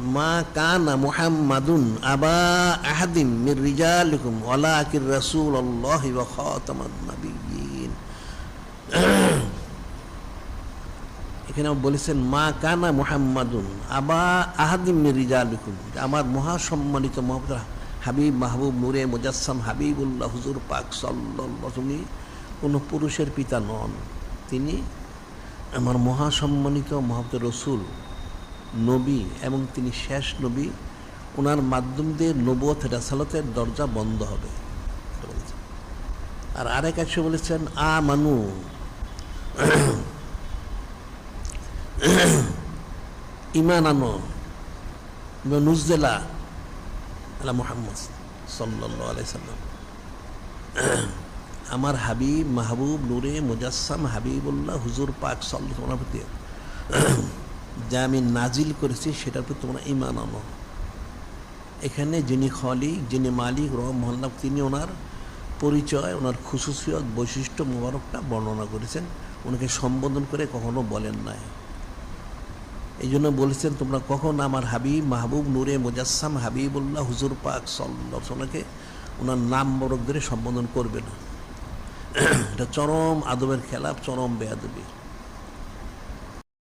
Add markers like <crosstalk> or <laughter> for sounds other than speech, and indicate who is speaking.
Speaker 1: মা কানা মুহাম্মাদুন আবা আহাদিম মির রিজালিকুম ওয়ালাকির রাসূলুল্লাহি ওয়া খাতামান নাবিয়্যিন। এখানে বলেছেন, মা কানা মুহাম্মাদুন আবা আহাদিম মির রিজালিকুম। আমার মহাসম্মানিত মোহাম্মদ হাবিব মাহবুব নূরে মুজাসসাম হাবিবুল্লাহ হুজুর পাক সাল্লাল্লাহু তিনি কোনো পুরুষের পিতা নন। তিনি আমার মহাসম্মানিত মহাব্দ রসুল। নবী এবং তিনি শেষ নবী ওনার মাধ্যম দিয়ে নবত রাসালতের দরজা বন্ধ হবে। আর আরেক আছে বলেছেন আ মানু ইমান আনো নুজদেলা আলা মোহাম্মদ সাল্লাহ আলাই সাল্লাম। আমার হাবিব মাহবুব নূরে মুজাসসাম হাবিবুল্লাহ হুজুর পাক সাল্লাহ প্রতি যা আমি নাজিল করেছি সেটার প্রতি তোমরা ইমান আনো। এখানে যিনি খলিক, যিনি মালিক রহম মোহাল্লাম তিনি ওনার পরিচয়, ওনার খুশুসিয়ত, বৈশিষ্ট্য মোবারকটা বর্ণনা করেছেন। ওনাকে সম্বোধন করে কখনো বলেন নাই। এই জন্য বলেছেন, তোমরা কখন আমার হাবিব মাহবুব নূরে মুজাসসাম হাবিবুল্লাহ হুজুর পাক সাল্লাহ ওনাকে ওনার নাম বরক ধরে সম্বোধন করবে না? <clears throat> এটা চরম আদবের খেলাফ, চরম বেয়াদবি।